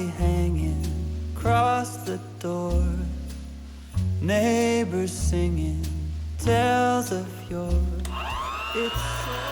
holly hanging across the door. Neighbors singing tales of yore. It's so